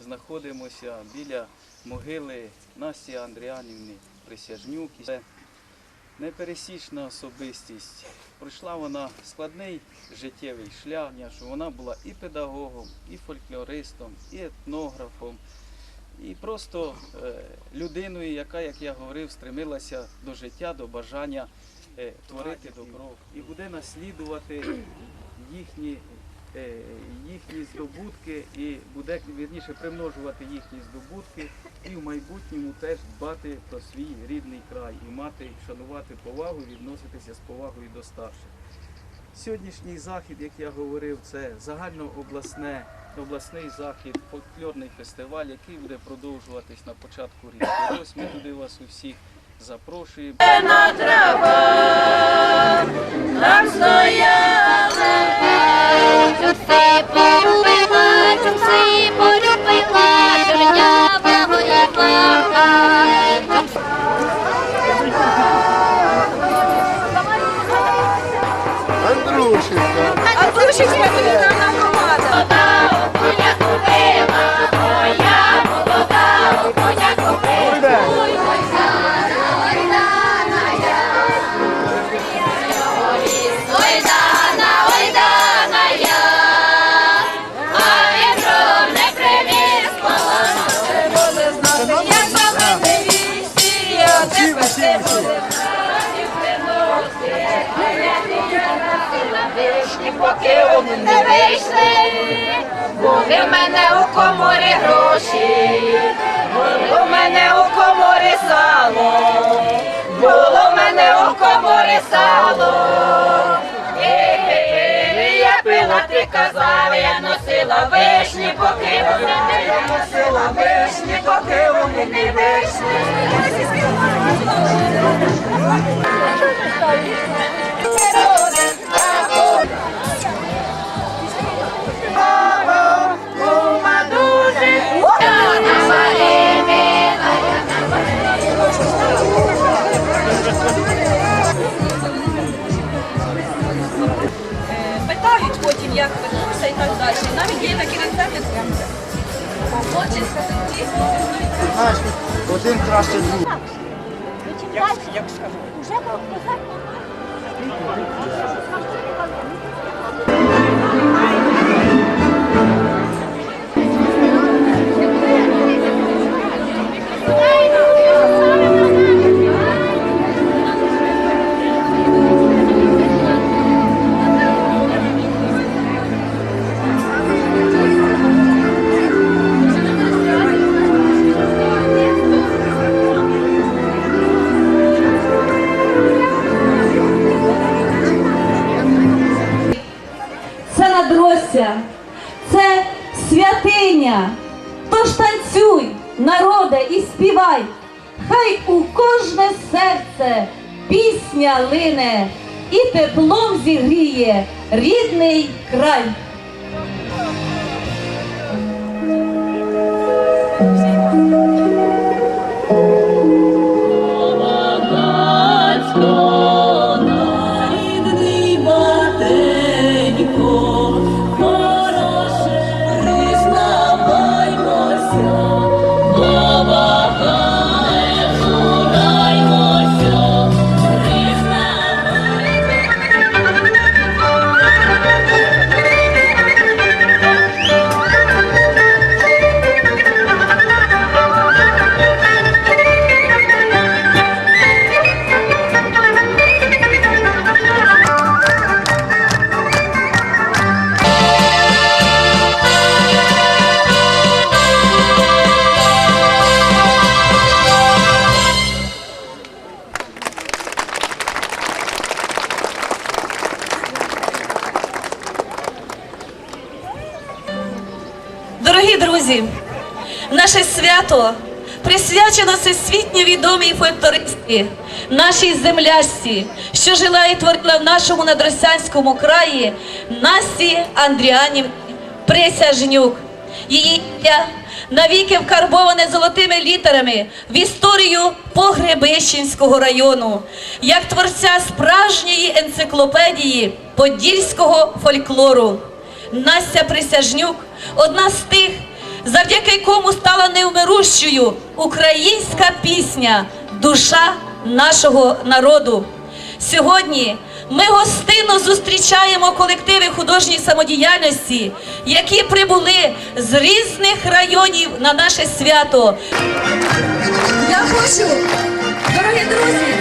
знаходимося біля могили Насті Андріанівни Присяжнюк. Це непересічна особистість. Пройшла вона складний життєвий шлях, що вона була і педагогом, і фольклористом, і етнографом, і просто е, людиною, яка, як я говорив, стремилася до життя, до бажання е, творити добро. І буде наслідувати їхні, їхні здобутки і буде вірніше примножувати їхні здобутки і в майбутньому теж дбати про свій рідний край і мати, шанувати повагу, відноситися з повагою до старших. Сьогоднішній захід, як я говорив, це загальнообласне, обласний захід, фольклорний фестиваль, який буде продовжуватись на початку річки. Ось ми туди вас усіх запрошуємо. Там стояли, Pepe. Вишні поки вони не вийшли, були в мене у коморі гроші, було мене у коморі сало, було мене у коморі сало. Ти казала, я носила вишні, поки вони я носила вишні, поки вони не вийшли. Далі. Навіть є такі рецепти. Знаєш, один краще другого. це надросся, це святиня. Тож танцюй, народе, і співай, хай у кожне серце пісня лине і теплом зігріє рідний край. Друзі, наше свято присвячено всесвітньо відомій фольклористці, нашій земляшці, що жила і творила в нашому надросянському краї Насті Андріанівні Присяжнюк. Її ім'я навіки вкарбоване золотими літерами в історію Погребищенського району, як творця справжньої енциклопедії подільського фольклору. Настя Присяжнюк одна з тих завдяки кому стала невмирущою українська пісня, душа нашого народу. Сьогодні ми гостинно зустрічаємо колективи художньої самодіяльності, які прибули з різних районів на наше свято. Я хочу, дорогі друзі,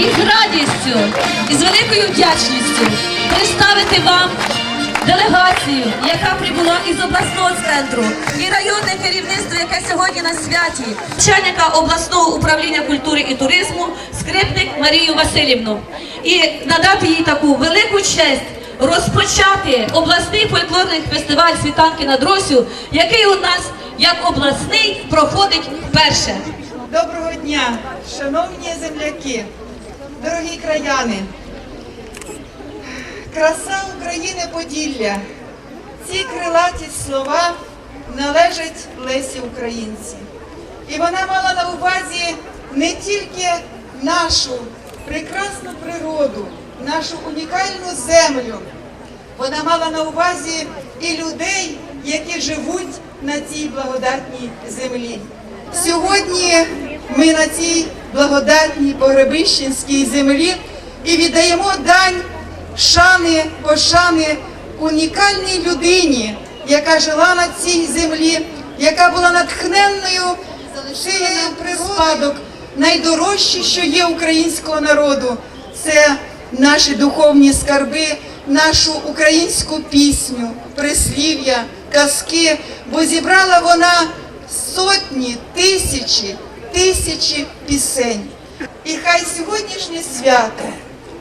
із радістю і з великою вдячністю представити вам делегацію, яка прибула із обласного центру, і районне керівництво, яке сьогодні на святі, начальника обласного управління культури і туризму, скрипник Марію Васильівну, і надати їй таку велику честь. Розпочати обласний фольклорний фестиваль світанки над Росю, який у нас як обласний проходить вперше. Доброго дня, шановні земляки, дорогі краяни. Краса України Поділля. Ці крилаті слова належать Лесі Українці. І вона мала на увазі не тільки нашу прекрасну природу, нашу унікальну землю. Вона мала на увазі і людей, які живуть на цій благодатній землі. Сьогодні ми на цій благодатній Погребищенській землі і віддаємо дань шани, пошани унікальній людині, яка жила на цій землі, яка була натхненною цією природою. спадок. Найдорожче, що є українського народу, це наші духовні скарби, нашу українську пісню, прислів'я, казки, бо зібрала вона сотні, тисячі, тисячі пісень. І хай сьогоднішнє свято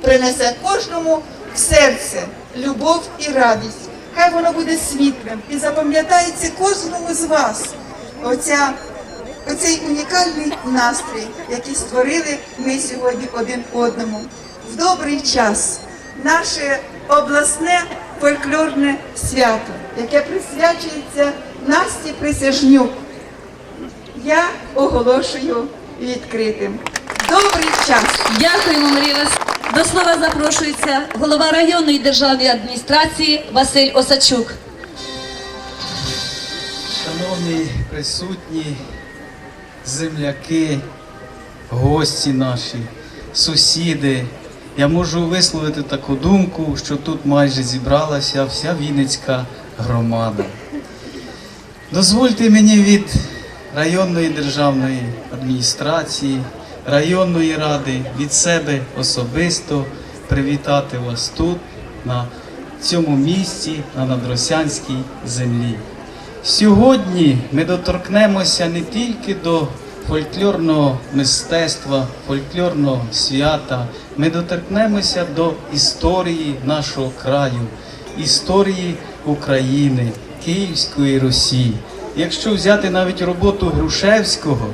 принесе кожному серце любов і радість. Хай воно буде світлим і запам'ятається кожному з вас. Оця оцей унікальний настрій, який створили ми сьогодні один одному. В добрий час наше обласне фольклорне свято, яке присвячується Насті Присяжнюк, я оголошую відкритим. Добрий час! Дякуємо, Марія Вас. До слова запрошується голова районної державної адміністрації Василь Осачук. Шановні присутні, земляки, гості наші, сусіди, я можу висловити таку думку, що тут майже зібралася вся Вінницька громада. Дозвольте мені від районної державної адміністрації, районної ради, від себе особисто привітати вас тут, на цьому місці, на надросянській землі. Сьогодні ми доторкнемося не тільки до фольклорного мистецтва, фольклорного свята, ми доторкнемося до історії нашого краю, історії України, Київської Русі. Якщо взяти навіть роботу Грушевського,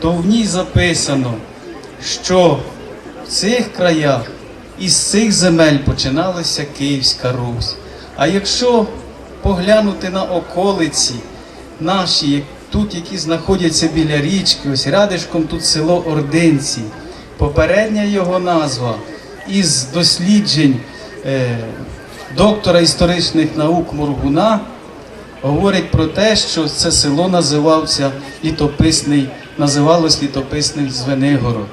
то в ній записано, що в цих краях із цих земель починалася Київська Русь. А якщо поглянути на околиці наші, тут, які знаходяться біля річки, ось рядишком тут село Ординці, попередня його назва із досліджень е, доктора історичних наук Моргуна говорить про те, що це село називався літописний, називалось літописним Звенигород.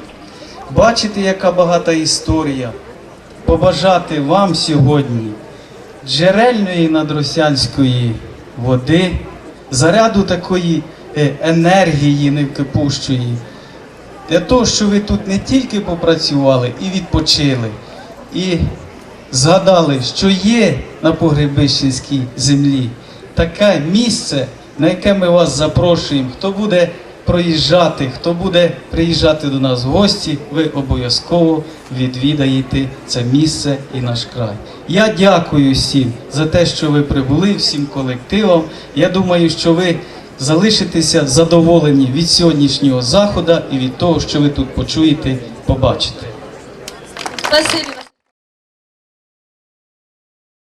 Бачите, яка багата історія. Побажати вам сьогодні джерельної надросянської води, заряду такої е, енергії невкипущої, для того, щоб ви тут не тільки попрацювали і відпочили, і згадали, що є на Погребищенській землі таке місце, на яке ми вас запрошуємо. Хто буде проїжджати, хто буде приїжджати до нас в гості, ви обов'язково відвідаєте це місце і наш край. Я дякую всім за те, що ви прибули, всім колективам. Я думаю, що ви залишитеся задоволені від сьогоднішнього заходу і від того, що ви тут почуєте, побачите. Спасибі.